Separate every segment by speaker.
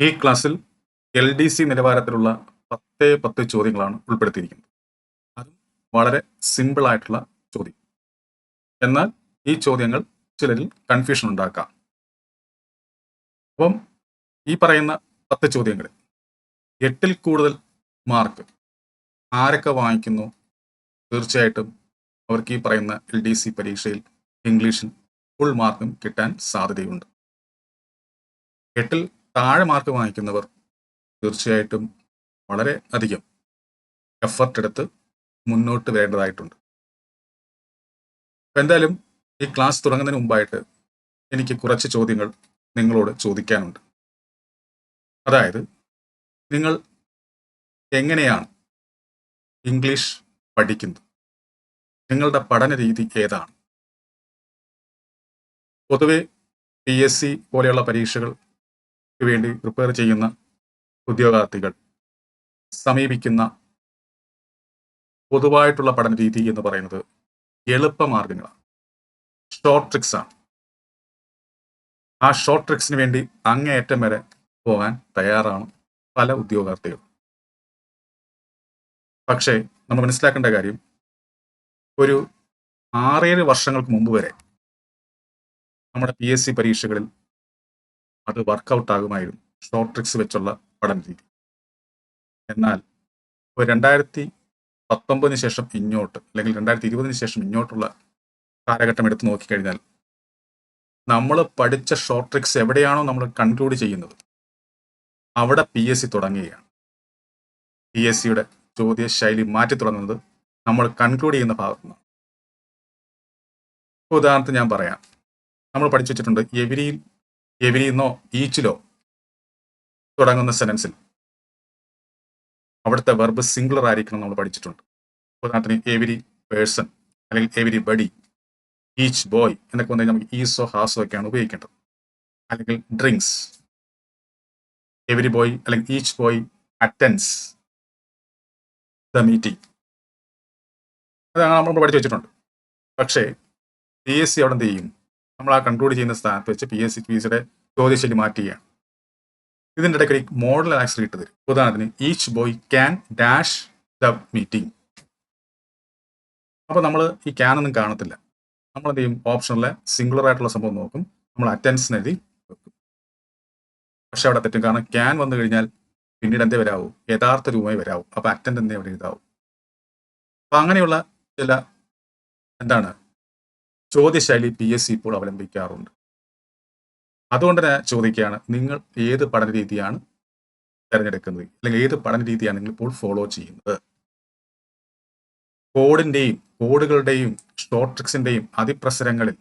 Speaker 1: ഈ ക്ലാസ്സിൽ L D C നിലവാരത്തിലുള്ള പത്തേ പത്ത് ചോദ്യങ്ങളാണ് ഉൾപ്പെടുത്തിയിരിക്കുന്നത്. അതും വളരെ സിമ്പിളായിട്ടുള്ള ചോദ്യം. എന്നാൽ ഈ ചോദ്യങ്ങൾ ചിലരിൽ കൺഫ്യൂഷൻ ഉണ്ടാക്കാം. അപ്പം ഈ പറയുന്ന പത്ത് ചോദ്യങ്ങളിൽ എട്ടിൽ കൂടുതൽ മാർക്ക് ആരൊക്കെ വാങ്ങിക്കുന്നു? തീർച്ചയായിട്ടും അവർക്ക് ഈ പറയുന്ന എൽ ഡി സി പരീക്ഷയിൽ ഇംഗ്ലീഷിൽ ഫുൾ മാർക്കും കിട്ടാൻ സാധ്യതയുണ്ട്. എട്ടിൽ താഴെ മാർക്ക് വാങ്ങിക്കുന്നവർ തീർച്ചയായിട്ടും വളരെ അധികം എഫർട്ട് എടുത്ത് മുന്നോട്ട് വരേണ്ടതായിട്ടുണ്ട് എന്തായാലും ഈ ക്ലാസ് തുടങ്ങുന്നതിന് മുമ്പായിട്ട് എനിക്ക് കുറച്ച് ചോദ്യങ്ങൾ നിങ്ങളോട് ചോദിക്കാനുണ്ട്. അതായത് നിങ്ങൾ എങ്ങനെയാണ് ഇംഗ്ലീഷ് പഠിക്കുന്നത്? നിങ്ങളുടെ പഠന രീതി ഏതാണ്? പൊതുവെ പി എസ് സി പോലെയുള്ള പരീക്ഷകൾക്ക് വേണ്ടി പ്രിപ്പയർ ചെയ്യുന്ന ഉദ്യോഗാർത്ഥികൾ സമീപിക്കുന്ന പൊതുവായിട്ടുള്ള പഠന രീതി എന്ന് പറയുന്നത് എളുപ്പമാർഗങ്ങളാണ് ഷോർട്ട് ട്രിക്സ് ആണ്. ആ ഷോർട്ട് ട്രിക്സിന് വേണ്ടി അങ്ങേയറ്റം വരെ പോകാൻ തയ്യാറാണ് പല ഉദ്യോഗാർത്ഥികളും. പക്ഷേ നമ്മൾ മനസ്സിലാക്കേണ്ട കാര്യം ഒരു ആറേഴ് വർഷങ്ങൾക്ക് മുമ്പ് വരെ നമ്മുടെ പി എസ് സി പരീക്ഷകളിൽ അത് വർക്കൗട്ട് ആകുമായിരുന്നു ഷോർട്ട് ട്രിക്സ് വെച്ചുള്ള പഠന രീതി എന്നാൽ ഇപ്പോൾ രണ്ടായിരത്തി പത്തൊമ്പതിന് ശേഷം ഇങ്ങോട്ട് അല്ലെങ്കിൽ രണ്ടായിരത്തി ഇരുപതിന് ശേഷം ഇങ്ങോട്ടുള്ള കാലഘട്ടം എടുത്ത് നോക്കിക്കഴിഞ്ഞാൽ നമ്മൾ പഠിച്ച ഷോർട്ട് ട്രിക്സ് എവിടെയാണോ നമ്മൾ കൺക്ലൂഡ് ചെയ്യുന്നത് അവിടെ പി എസ് സി തുടങ്ങുകയാണ്. പി എസ് സിയുടെ ചോദ്യ ശൈലി മാറ്റി തുടങ്ങുന്നത് നമ്മൾ കൺക്ലൂഡ് ചെയ്യുന്ന ഭാഗത്തു നിന്നാണ് ഉദാഹരണത്തിന് ഞാൻ പറയാം. നമ്മൾ പഠിച്ചു വെച്ചിട്ടുണ്ട് എവരിയിൽ എവരിന്നോ ഈച്ചിലോ തുടങ്ങുന്ന സെന്റൻസിൽ അവിടുത്തെ വെർബ് സിംഗുലർ ആയിരിക്കണം നമ്മൾ പഠിച്ചിട്ടുണ്ട്. ഉദാഹരണത്തിന് എവരി പേഴ്സൺ അല്ലെങ്കിൽ എവരി ബഡി ഈച്ച് ബോയ് എന്നൊക്കെ വന്നു കഴിഞ്ഞാൽ നമുക്ക് ഈസോ ഹാസോ ഒക്കെയാണ് ഉപയോഗിക്കേണ്ടത്. അല്ലെങ്കിൽ ഡ്രിങ്ക്സ് എവരി ബോയ് അല്ലെങ്കിൽ each boy attends the meeting അതാണ് നമ്മൾ പഠിച്ചു വെച്ചിട്ടുണ്ട്. പക്ഷേ പി എസ് സി അവിടെ എന്ത് ചെയ്യും? നമ്മൾ ആ കൺക്ലൂഡ് ചെയ്യുന്ന സ്ഥാനത്ത് വെച്ച് പി എസ് സി പി സിയുടെ ചോദ്യശൈലി മാറ്റുകയാണ് ഇതിന്റെ ഇടയ്ക്ക് ഒരു മോഡൽ ആക്സർ ഇട്ട് തരും ഉദാഹരണത്തിന് each boy can dash the meeting അപ്പോൾ നമ്മൾ ഈ ക്യാൻ ഒന്നും കാണത്തില്ല. നമ്മൾ എന്ത് ചെയ്യും ഓപ്ഷനിലെ സിംഗുലർ ആയിട്ടുള്ള സംഭവം നോക്കും. നമ്മൾ അറ്റൻസ് എഴുതി വെക്കും. പക്ഷെ അവിടെ തെറ്റും. കാരണം ക്യാൻ വന്നു കഴിഞ്ഞാൽ പിന്നീട് എന്തേ വരാവൂ? യഥാർത്ഥ രൂപമായി വരാവൂ. അപ്പോൾ അറ്റൻഡ് എന്തേ അവിടെ എഴുതാവൂ. അപ്പം അങ്ങനെയുള്ള ചില എന്താണ്? ചോദ്യശൈലി പി എസ് സി ഇപ്പോൾ അവലംബിക്കാറുണ്ട്. അതുകൊണ്ട് തന്നെ ചോദിക്കുകയാണ് നിങ്ങൾ ഏത് പഠന രീതിയാണ് തിരഞ്ഞെടുക്കുന്നത്? അല്ലെങ്കിൽ ഏത് പഠന രീതിയാണ് നിങ്ങൾ ഇപ്പോൾ ഫോളോ ചെയ്യുന്നത്? കോഡിന്റെയും കോഡുകളുടെയും ഷോർട്ട് ട്രിക്സിന്റെയും അതിപ്രസരങ്ങളിൽ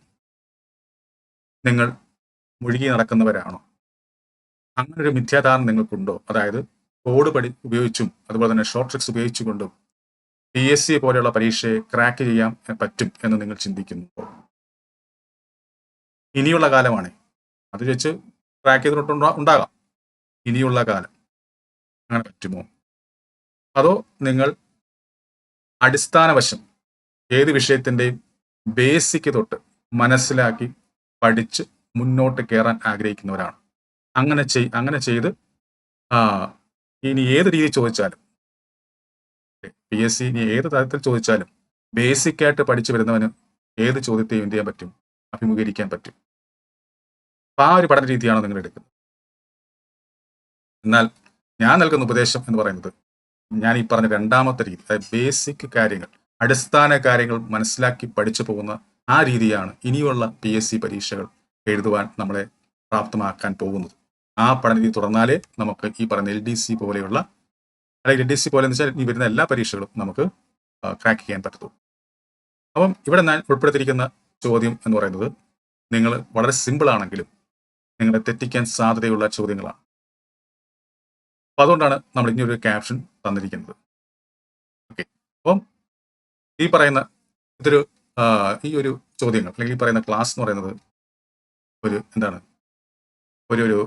Speaker 1: നിങ്ങൾ മുഴുകി നടക്കുന്നവരാണോ? അങ്ങനൊരു മിഥ്യാധാരണ നിങ്ങൾക്കുണ്ടോ? അതായത് കോഡ് പഠി ഉപയോഗിച്ചും അതുപോലെ തന്നെ ഷോർട്ട് ട്രിക്സ് ഉപയോഗിച്ചുകൊണ്ടും പി എസ് സി പോലെയുള്ള പരീക്ഷയെ ക്രാക്ക് ചെയ്യാൻ പറ്റും എന്ന് നിങ്ങൾ ചിന്തിക്കുന്നു ഇനിയുള്ള കാലമാണ്. അത് വെച്ച് ക്രാക്ക് ചെയ്തിട്ടുണ്ടോ ഉണ്ടാകാം. ഇനിയുള്ള കാലം. അങ്ങനെ പറ്റുമോ? അതോ നിങ്ങൾ അടിസ്ഥാനവശം ഏത് വിഷയത്തിന്റെയും ബേസിക് തൊട്ട് മനസ്സിലാക്കി പഠിച്ച് മുന്നോട്ട് കയറാൻ ആഗ്രഹിക്കുന്നവരാണ്. അങ്ങനെ ചെയ് അങ്ങനെ ചെയ്ത് ഇനി ഏത് രീതി ചോദിച്ചാലും പി എസ് സി ഇനി ഏത് തരത്തിൽ ചോദിച്ചാലും ബേസിക് ആയിട്ട് പഠിച്ചു വരുന്നവന് ഏത് ചോദ്യത്തെയും എന്ത് ചെയ്യാൻ പറ്റും? അഭിമുഖീകരിക്കാൻ പറ്റും. ആ ഒരു പഠന രീതിയാണ് നിങ്ങൾ എടുക്കുന്നത്. എന്നാൽ ഞാൻ നൽകുന്ന ഉപദേശം എന്ന് പറയുന്നത് ഞാൻ ഈ പറഞ്ഞ രണ്ടാമത്തെ രീതി അതായത് ബേസിക് കാര്യങ്ങൾ അടിസ്ഥാന കാര്യങ്ങൾ മനസ്സിലാക്കി പഠിച്ചു പോകുന്ന ആ രീതിയാണ് ഇനിയുള്ള പി എസ് സി പരീക്ഷകൾ എഴുതുവാൻ നമ്മളെ പ്രാപ്തമാക്കാൻ പോകുന്നത്. ആ പഠന രീതി തുടർന്നാലേ നമുക്ക് ഈ പറഞ്ഞ എൽ ഡി സി പോലെയുള്ള അല്ലെങ്കിൽ എൽ ഡി സി പോലെ എന്ന് വെച്ചാൽ ഈ വരുന്ന എല്ലാ പരീക്ഷകളും നമുക്ക് ക്രാക്ക് ചെയ്യാൻ പറ്റത്തുള്ളൂ. അപ്പം ഇവിടെ ഞാൻ ഉൾപ്പെടുത്തിയിരിക്കുന്ന ചോദ്യം എന്ന് പറയുന്നത് നിങ്ങൾ വളരെ സിമ്പിൾ ആണെങ്കിലും നിങ്ങളെ തെറ്റിക്കാൻ സാധ്യതയുള്ള ചോദ്യങ്ങളാണ്. അപ്പം അതുകൊണ്ടാണ് നമ്മൾ ഇനി ഒരു ക്യാപ്ഷൻ തന്നിരിക്കുന്നത്. ഓക്കെ അപ്പം ഈ പറയുന്ന ഇതൊരു ഈ ഒരു ചോദ്യങ്ങൾ അല്ലെങ്കിൽ ഈ പറയുന്ന ക്ലാസ് എന്ന് പറയുന്നത് ഒരു എന്താണ്? ഒരു ഒരു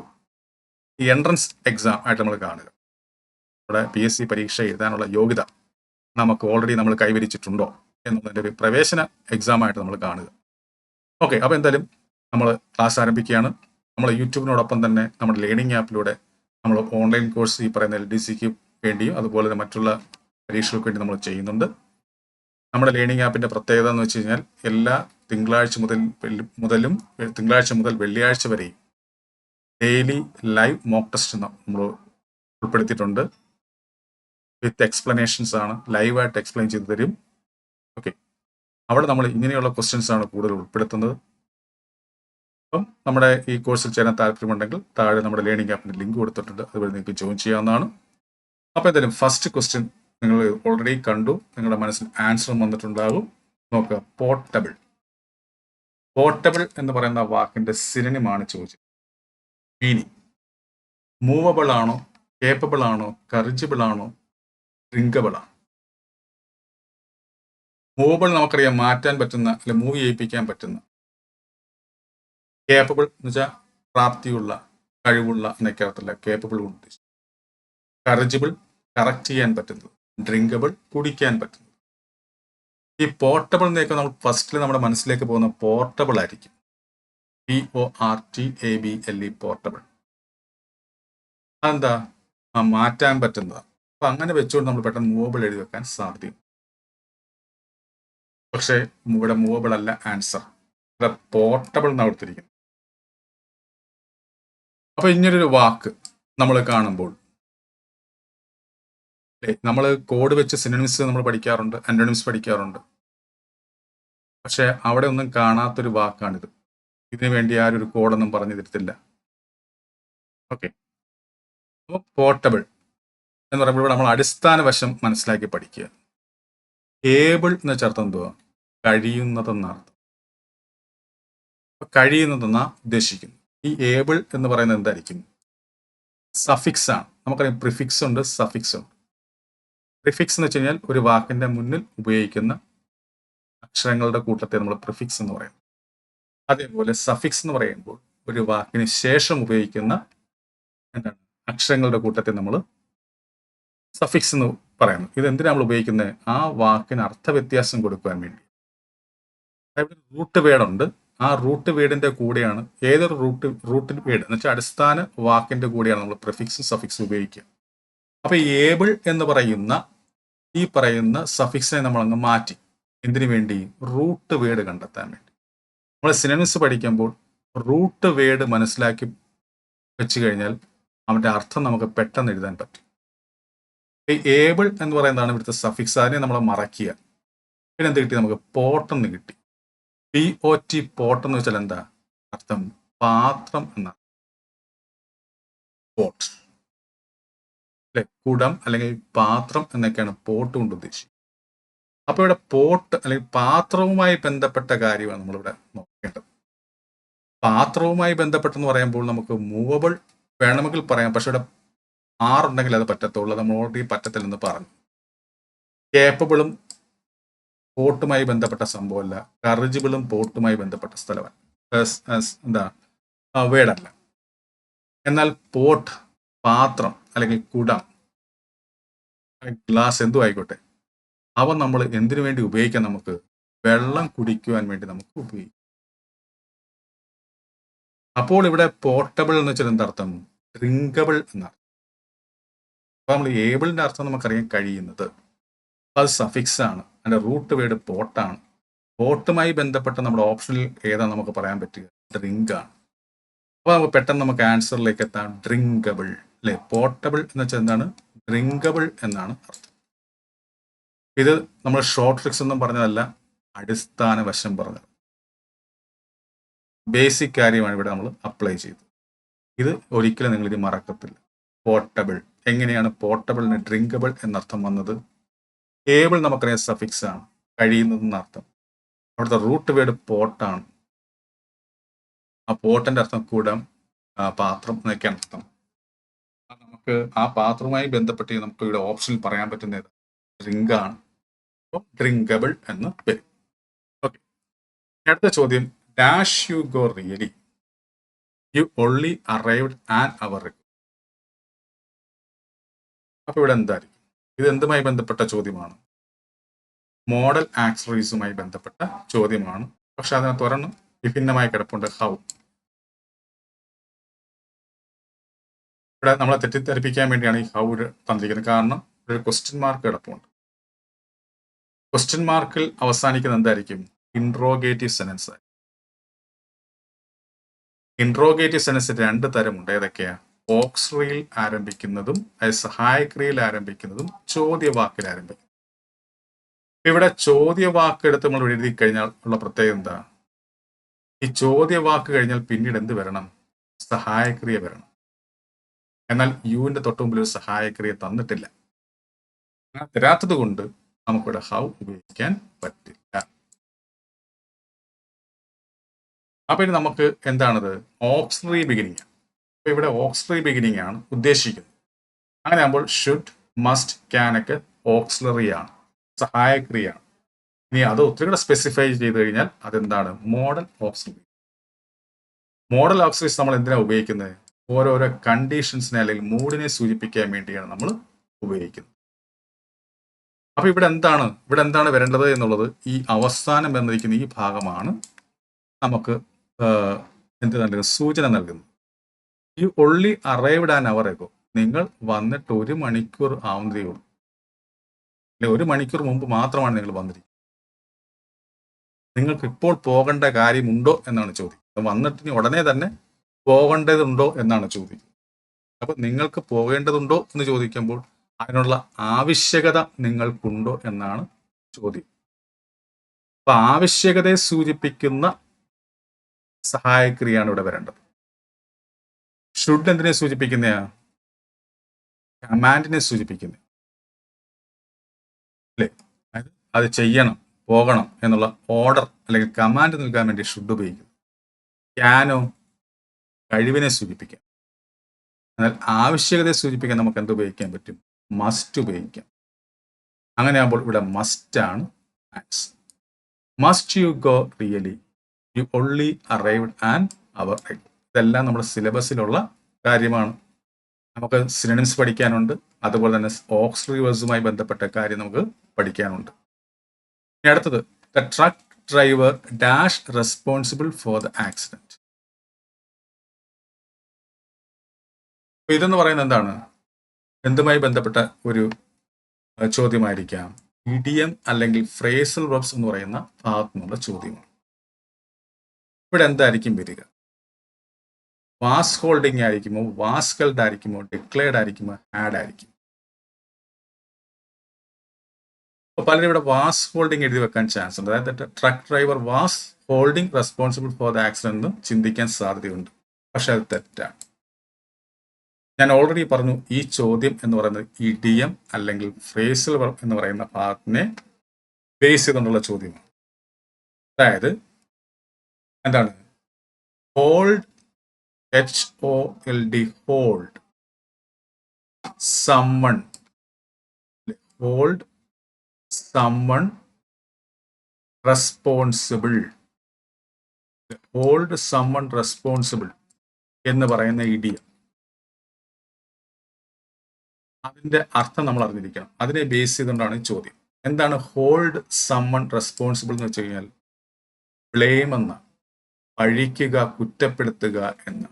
Speaker 1: എൻട്രൻസ് എക്സാം ആയിട്ട് നമ്മൾ കാണുക. നമ്മുടെ പി എസ് സി പരീക്ഷ എഴുതാനുള്ള യോഗ്യത നമുക്ക് ഓൾറെഡി നമ്മൾ കൈവരിച്ചിട്ടുണ്ടോ എന്നുള്ളതിന്റെ ഒരു പ്രവേശന എക്സാമായിട്ട് നമ്മൾ കാണുക. ഓക്കെ അപ്പോൾ എന്തായാലും നമ്മൾ ക്ലാസ് ആരംഭിക്കുകയാണ്. നമ്മൾ യൂട്യൂബിനോടൊപ്പം തന്നെ നമ്മുടെ ലേണിംഗ് ആപ്പിലൂടെ നമ്മൾ ഓൺലൈൻ കോഴ്സ് ഈ പറയുന്ന എൽ ഡി സിക്ക് വേണ്ടിയും അതുപോലെ തന്നെ മറ്റുള്ള പരീക്ഷകൾക്ക് വേണ്ടി നമ്മൾ ചെയ്യുന്നുണ്ട്. നമ്മുടെ ലേണിംഗ് ആപ്പിന്റെ പ്രത്യേകത എന്ന് വെച്ച് കഴിഞ്ഞാൽ എല്ലാ തിങ്കളാഴ്ച മുതൽ മുതലും തിങ്കളാഴ്ച മുതൽ വെള്ളിയാഴ്ച വരെയും ഡെയിലി ലൈവ് മോക്ക് ടെസ്റ്റ് നമ്മൾ ഉൾപ്പെടുത്തിയിട്ടുണ്ട്. വിത്ത് എക്സ്പ്ലനേഷൻസ് ആണ് ലൈവായിട്ട് എക്സ്പ്ലെയിൻ ചെയ്തു തരും. ഓക്കെ. അവിടെ നമ്മൾ ഇങ്ങനെയുള്ള ക്വസ്റ്റ്യൻസ് ആണ് കൂടുതൽ ഉൾപ്പെടുത്തുന്നത്. അപ്പം നമ്മുടെ ഈ കോഴ്സിൽ ചേരാൻ താല്പര്യമുണ്ടെങ്കിൽ താഴെ നമ്മുടെ ലേണിംഗ് ആപ്പിന്റെ ലിങ്ക് കൊടുത്തിട്ടുണ്ട്. അതുവഴി നിങ്ങൾക്ക് ജോയിൻ ചെയ്യാവുന്നതാണ്. അപ്പോൾ എന്തായാലും ഫസ്റ്റ് ക്വസ്റ്റ്യൻ നിങ്ങൾ ഓൾറെഡി കണ്ടു. നിങ്ങളുടെ മനസ്സിൽ ആൻസർ വന്നിട്ടുണ്ടാകും. നോക്കുക. പോർട്ടബിൾ പോർട്ടബിൾ എന്ന് പറയുന്ന വാക്കിന്റെ സിനിമയാണ് ചോദിച്ചത് മീനിങ് മൂവബിൾ ആണോ കേപ്പബിൾ ആണോ കറിജിബിൾ ആണോ ഡ്രിങ്കബിൾ ആണ് മൂവബിൾ നമുക്കറിയാം മാറ്റാൻ പറ്റുന്ന അല്ലെ മൂവ് ചെയ്യിപ്പിക്കാൻ പറ്റുന്ന കേപ്പബിൾ എന്ന് വെച്ചാൽ പ്രാപ്തിയുള്ള കഴിവുള്ള എന്നൊക്കെ അർത്ഥത്തില്ല കേപ്പബിൾ കൊണ്ട് കറജിബിൾ കറക്റ്റ് ചെയ്യാൻ പറ്റുന്നത്. ഡ്രിങ്കബിൾ കുടിക്കാൻ പറ്റുന്നത്. ഈ പോർട്ടബിൾ എന്നൊക്കെ നമ്മൾ ഫസ്റ്റിൽ നമ്മുടെ മനസ്സിലേക്ക് പോകുന്ന പോർട്ടബിൾ ആയിരിക്കും. P O R T A B L E portable അതെന്താ? മാറ്റാൻ പറ്റുന്നതാണ്. അപ്പൊ അങ്ങനെ വെച്ചുകൊണ്ട് നമ്മൾ പെട്ടെന്ന് മൂവബിൾ എഴുതി വെക്കാൻ സാധ്യം പക്ഷെ ഇവിടെ മൂവബിൾ അല്ല ആൻസർ. ഇവിടെ പോർട്ടബിൾ എന്നാണ് കൊടുത്തിരിക്കുന്നത്. അപ്പൊ ഇങ്ങനൊരു വാക്ക് നമ്മൾ കാണുമ്പോൾ നമ്മൾ കോഡ് വെച്ച് സിനിമിസ് നമ്മൾ പഠിക്കാറുണ്ട് ആന്റോണിംസ് പഠിക്കാറുണ്ട്. പക്ഷെ അവിടെ ഒന്നും കാണാത്തൊരു വാക്കാണിത്. ഇതിനു വേണ്ടി ആരും ഒരു കോഡൊന്നും പറഞ്ഞു തരത്തില്ല. ഓക്കെ. അപ്പോൾ പോർട്ടബിൾ. എന്ന് പറയുമ്പോൾ നമ്മൾ അടിസ്ഥാന വശം മനസ്സിലാക്കി പഠിക്കുക. ഏബിൾ എന്ന് ചേർത്ത് എന്തുവാ? കഴിയുന്നതെന്നർത്ഥം കഴിയുന്നതെന്ന കഴിയുന്നതെന്നാ ഉദ്ദേശിക്കുന്നു. ഈ ഏബിൾ എന്ന് പറയുന്നത് എന്തായിരിക്കും? സഫിക്സ് ആണ്. നമുക്കറിയാം പ്രിഫിക്സ് ഉണ്ട് സഫിക്സ് ഉണ്ട്. പ്രിഫിക്സ് എന്ന് വെച്ച് കഴിഞ്ഞാൽ ഒരു വാക്കിന്റെ മുന്നിൽ ഉപയോഗിക്കുന്ന അക്ഷരങ്ങളുടെ കൂട്ടത്തെ നമ്മൾ പ്രിഫിക്സ് എന്ന് പറയും. അതേപോലെ സഫിക്സ് എന്ന് പറയുമ്പോൾ ഒരു വാക്കിന് ശേഷം ഉപയോഗിക്കുന്ന എന്താണ്? അക്ഷരങ്ങളുടെ കൂട്ടത്തെ നമ്മൾ സഫിക്സ് എന്ന് പറയുന്നു. ഇത് എന്തിനാണ് നമ്മൾ ഉപയോഗിക്കുന്നത് ആ വാക്കിന് അർത്ഥവ്യത്യാസം കൊടുക്കുവാൻ വേണ്ടി. അതായത് റൂട്ട് വേടുണ്ട് ആ റൂട്ട് വേർഡിന്റെ കൂടെയാണ് ഏതൊരു റൂട്ട് റൂട്ട് വേർഡ് എന്ന് വെച്ചാൽ അടിസ്ഥാന വാക്കിന്റെ കൂടെയാണ് നമ്മൾ പ്രിഫിക്സും സഫിക്സും ഉപയോഗിക്കുക. അപ്പൊ ഈ ഏബിൾ എന്ന് പറയുന്ന ഈ പറയുന്ന സഫിക്സിനെ നമ്മൾ അങ്ങ് മാറ്റി. എന്തിനു വേണ്ടി? റൂട്ട് വേർഡ് കണ്ടെത്താൻ വേണ്ടി. നമ്മൾ സിനിമസ് പഠിക്കുമ്പോൾ റൂട്ട് വേർഡ് മനസ്സിലാക്കി വെച്ച് കഴിഞ്ഞാൽ അവന്റെ അർത്ഥം നമുക്ക് പെട്ടെന്ന് എഴുതാൻ പറ്റും. ഏബിൾ എന്ന് പറയുന്നതാണ് ഇവിടുത്തെ സഫിക്സ് അതിനെ നമ്മൾ മറക്കുക പിന്നെ എന്ത് കിട്ടി? നമുക്ക് പോട്ടെന്ന് കിട്ടി. പി ഒ ടി പോട്ട് എന്ന് വെച്ചാൽ എന്താ? അർത്ഥം പാത്രം എന്നാണ്. പോട്ട് അല്ലെ? കുടം അല്ലെങ്കിൽ പാത്രം എന്നൊക്കെയാണ് പോട്ട് കൊണ്ട് ഉദ്ദേശിക്കുന്നത് അപ്പൊ ഇവിടെ പോട്ട് അല്ലെങ്കിൽ പാത്രവുമായി ബന്ധപ്പെട്ട കാര്യമാണ് നമ്മളിവിടെ നോക്കേണ്ടത്. പാത്രവുമായി ബന്ധപ്പെട്ടെന്ന് പറയുമ്പോൾ നമുക്ക് മൂവബിൾ വേണമെങ്കിൽ പറയാം. പക്ഷെ ഇവിടെ ആറുണ്ടെങ്കിൽ അത് പറ്റത്തുള്ളൂ. നമ്മൾ ഓൾറെഡി പറ്റത്തില്ലെന്ന് പറഞ്ഞു. കേപ്പബിളും പോർട്ടുമായി ബന്ധപ്പെട്ട സംഭവമല്ല. കറിജിബിളും പോർട്ടുമായി ബന്ധപ്പെട്ട സ്ഥലമല്ല. എന്താ? വേടല്ല. എന്നാൽ പോട്ട് പാത്രം അല്ലെങ്കിൽ കുടം അല്ലെങ്കിൽ ഗ്ലാസ് എന്തും ആയിക്കോട്ടെ. അവ നമ്മൾ എന്തിനു വേണ്ടി ഉപയോഗിക്കാം നമുക്ക്? വെള്ളം കുടിക്കുവാൻ വേണ്ടി നമുക്ക് ഉപയോഗിക്കാം. അപ്പോൾ ഇവിടെ പോർട്ടബിൾ എന്ന് വെച്ചാൽ എന്താർത്ഥം? ഡ്രിങ്കബിൾ എന്നർത്ഥം അപ്പൊ നമ്മൾ ഏബിളിന്റെ അർത്ഥം നമുക്കറിയാൻ കഴിയുന്നത് അത് സഫിക്സ് ആണ്. അതിന്റെ റൂട്ട് വേർഡ് പോട്ടാണ് പോട്ടുമായി ബന്ധപ്പെട്ട നമ്മുടെ ഓപ്ഷനിൽ ഏതാ നമുക്ക് പറയാൻ പറ്റുക? ഡ്രിങ്ക് ആണ്. അപ്പോൾ നമുക്ക് പെട്ടെന്ന് നമുക്ക് ആൻസറിലേക്ക് എത്താം. ഡ്രിങ്കബിൾ അല്ലെ? പോർട്ടബിൾ എന്ന് വെച്ചാൽ എന്താണ്? ഡ്രിങ്കബിൾ എന്നാണ് അർത്ഥം. ഇത് നമ്മൾ ഷോർട്ട് ട്രിക്സ് ഒന്നും പറഞ്ഞതല്ല അടിസ്ഥാന വശം പറഞ്ഞത്. ബേസിക് കാര്യമാണ് ഇവിടെ നമ്മൾ അപ്ലൈ ചെയ്തത്. ഇത് ഒരിക്കലും നിങ്ങൾ ഇത് മറക്കത്തില്ല. പോർട്ടബിൾ എങ്ങനെയാണ് പോർട്ടബിളിന് ഡ്രിങ്കബിൾ എന്നർത്ഥം വന്നത്? ഏബിൾ നമുക്കറിയാം സഫിക്സ് ആണ്. കഴിയുന്നതെന്ന് അർത്ഥം. അവിടുത്തെ റൂട്ട് വേർഡ് പോട്ടാണ് ആ പോട്ടിന്റെ അർത്ഥം കൂടാം പാത്രം എന്നൊക്കെയാണ് അർത്ഥം. നമുക്ക് ആ പാത്രവുമായി ബന്ധപ്പെട്ട് നമുക്ക് ഇവിടെ ഓപ്ഷനിൽ പറയാൻ പറ്റുന്നത് ഡ്രിങ്ക് ആണ്. ഡ്രിങ്കബിൾ എന്ന് വരും. ഓക്കെ അടുത്ത ചോദ്യം. Dash you go really you only arrived and hour അപ്പൊ ഇവിടെ എന്തായിരിക്കും? ഇത് എന്തുമായി ബന്ധപ്പെട്ട ചോദ്യമാണ്? മോഡൽ ആക്സറീസുമായി ബന്ധപ്പെട്ട ചോദ്യമാണ്. പക്ഷെ അതിനകത്ത് ഒരെണ്ണം വിഭിന്നമായി കിടപ്പുണ്ട്. ഹൗ. ഇവിടെ നമ്മളെ തെറ്റിദ്ധരിപ്പിക്കാൻ വേണ്ടിയാണ് ഈ ഹൗ തന്നിരിക്കുന്നത്. കാരണം ഒരു ക്വസ്റ്റ്യൻ മാർക്ക് കിടപ്പുണ്ട്. ക്വസ്റ്റ്യൻ മാർക്കിൽ അവസാനിക്കുന്ന എന്തായിരിക്കും? ഇൻട്രോഗേറ്റീവ് സെനൻസ് ഇൻട്രോഗേറ്റീവ് സെനൻസ് രണ്ട് തരമുണ്ട്. ഏതൊക്കെയാ? ഓക്സ്റിയിൽ ആരംഭിക്കുന്നതും സഹായക്രിയയിൽ ആരംഭിക്കുന്നതും ചോദ്യവാക്കിൽ ആരംഭിക്കും. ഇവിടെ ചോദ്യവാക്ക് എടുത്ത് നമ്മൾ എഴുതി കഴിഞ്ഞാൽ ഉള്ള പ്രത്യേകത എന്താ? ഈ ചോദ്യവാക്ക് കഴിഞ്ഞാൽ പിന്നീട് എന്ത് വരണം? സഹായക്രിയ വരണം. എന്നാൽ യുവിന്റെ തൊട്ട് മുമ്പിൽ ഒരു സഹായക്രിയ തന്നിട്ടില്ല. തരാത്തത് കൊണ്ട് നമുക്കിവിടെ ഹൗ ഉപയോഗിക്കാൻ പറ്റില്ല. അപ്പൊ ഇനി നമുക്ക് എന്താണത്? ഓക്സിലറി ബിഗിനിങ് ഇവിടെ ഓക്സിലറി ബിഗിനിങ് ആണ് ഉദ്ദേശിക്കുന്നത്. അങ്ങനെ ആകുമ്പോൾ ഷുഡ് മസ്റ്റ് ക്യാൻ ഒക്കെ ഓക്സിലറി ആണ് സഹായക്രിയയാണ്. ഇനി അത് ഒത്തിരി കൂടെ സ്പെസിഫൈ ചെയ്ത് കഴിഞ്ഞാൽ അതെന്താണ്? മോഡൽ ഓക്സിലറി മോഡൽ ഓക്സിലറീസ് നമ്മൾ എന്തിനാണ് ഉപയോഗിക്കുന്നത്? ഓരോരോ കണ്ടീഷൻസിനെ അല്ലെങ്കിൽ മൂഡിനെ സൂചിപ്പിക്കാൻ വേണ്ടിയാണ് നമ്മൾ ഉപയോഗിക്കുന്നത്. അപ്പൊ ഇവിടെ എന്താണ്? ഇവിടെ എന്താണ് വരേണ്ടത് എന്നുള്ളത് ഈ അവസാനം വന്നിരിക്കുന്ന ഈ ഭാഗമാണ് നമുക്ക് എന്ത് നൽകുന്നത്? സൂചന നൽകുന്നത്. ഈ only arrived an hour ago. നിങ്ങൾ വന്നിട്ട് ഒരു മണിക്കൂർ ആവുന്നതേ ഉള്ളൂ. അല്ലെ ഒരു മണിക്കൂർ മുമ്പ് മാത്രമാണ് നിങ്ങൾ വന്നിരിക്കുന്നത്. നിങ്ങൾക്ക് ഇപ്പോൾ പോകേണ്ട കാര്യമുണ്ടോ എന്നാണ് ചോദ്യം വന്നിട്ട് ഉടനെ തന്നെ പോകേണ്ടതുണ്ടോ എന്നാണ് ചോദ്യം അപ്പൊ നിങ്ങൾക്ക് പോകേണ്ടതുണ്ടോ എന്ന് ചോദിക്കുമ്പോൾ അതിനുള്ള ആവശ്യകത നിങ്ങൾക്കുണ്ടോ എന്നാണ് ചോദ്യം. അപ്പൊ ആവശ്യകതയെ സൂചിപ്പിക്കുന്ന സഹായക്രിയാണ് ഇവിടെ വരേണ്ടത്. ഷുഡ് എന്തിനെ സൂചിപ്പിക്കുന്നയാ കമാൻഡിനെ സൂചിപ്പിക്കുന്ന. അല്ലേ? അതായത് അത് ചെയ്യണം പോകണം എന്നുള്ള ഓർഡർ അല്ലെങ്കിൽ കമാൻഡ് നൽകാൻ വേണ്ടി ഷുഡ് ഉപയോഗിക്കും ക്യാനോ കഴിവിനെ സൂചിപ്പിക്കാം. എന്നാൽ ആവശ്യകതയെ സൂചിപ്പിക്കാൻ നമുക്ക് എന്ത് ഉപയോഗിക്കാൻ പറ്റും? മസ്റ്റ് ഉപയോഗിക്കാം. അങ്ങനെയാകുമ്പോൾ ഇവിടെ മസ്റ്റ് ആണ് answer must you go really you only arrived and hour ഇതെല്ലാം നമ്മുടെ സിലബസിലുള്ള കാര്യമാണ്. നമുക്ക് സിനിമസ് പഠിക്കാനുണ്ട്. അതുപോലെ തന്നെ ഓക്സിലറി വേഴ്സുമായി ബന്ധപ്പെട്ട കാര്യം നമുക്ക് പഠിക്കാനുണ്ട്. ഇനി അടുത്തത് the truck driver dash responsible for the accident ഇതെന്ന് പറയുന്നത് എന്താണ്? എന്തുമായി ബന്ധപ്പെട്ട ഒരു ചോദ്യമായിരിക്കാം. ഇഡിയം അല്ലെങ്കിൽ ഫ്രേസൽ വെബ്സ് എന്ന് പറയുന്ന ഭാഗത്തുനിന്നുള്ള ചോദ്യമാണ്. ഇവിടെ എന്തായിരിക്കും വരിക? വാസ് ഹോൾഡിംഗ് ആയിരിക്കുമോ? വാസ്കൾഡ് ആയിരിക്കുമോ? ഡിക്ലെയർഡ് ആയിരിക്കുമോ? ആഡ് ആയിരിക്കും. അപ്പോൾ പലരും ഇവിടെ വാസ് ഹോൾഡിംഗ് എഴുതി വെക്കാൻ ചാൻസ് ഉണ്ട്. അതായത് truck driver was holding responsible for the accident എന്ന് ചിന്തിക്കാൻ സാധ്യതയുണ്ട്. പക്ഷെ അത് തെറ്റാണ്. ഞാൻ ഓൾറെഡി പറഞ്ഞു ഈ ചോദ്യം എന്ന് പറയുന്നത് ഇഡിയം അല്ലെങ്കിൽ ഫ്രേസൽ എന്ന് പറയുന്ന ഭാഗത്തിനെ ബേസ് ചെയ്തുകൊണ്ടുള്ള ചോദ്യമാണ്. അതായത് എന്താണ്? Hold H O L D hold someone hold someone responsible hold someone responsible എന്ന് പറയുന്ന ഇഡിയം അതിന്റെ അർത്ഥം നമ്മൾ അറിഞ്ഞിരിക്കണം. അതിനെ ബേസ് ചെയ്തുകൊണ്ടാണ് ചോദ്യം. എന്താണ് ഹോൾഡ് സമ്മൺ റെസ്പോൺസിബിൾ എന്ന് വെച്ച് കഴിഞ്ഞാൽ? ബ്ലെയിം എന്ന പഴിക്കുക കുറ്റപ്പെടുത്തുക എന്ന.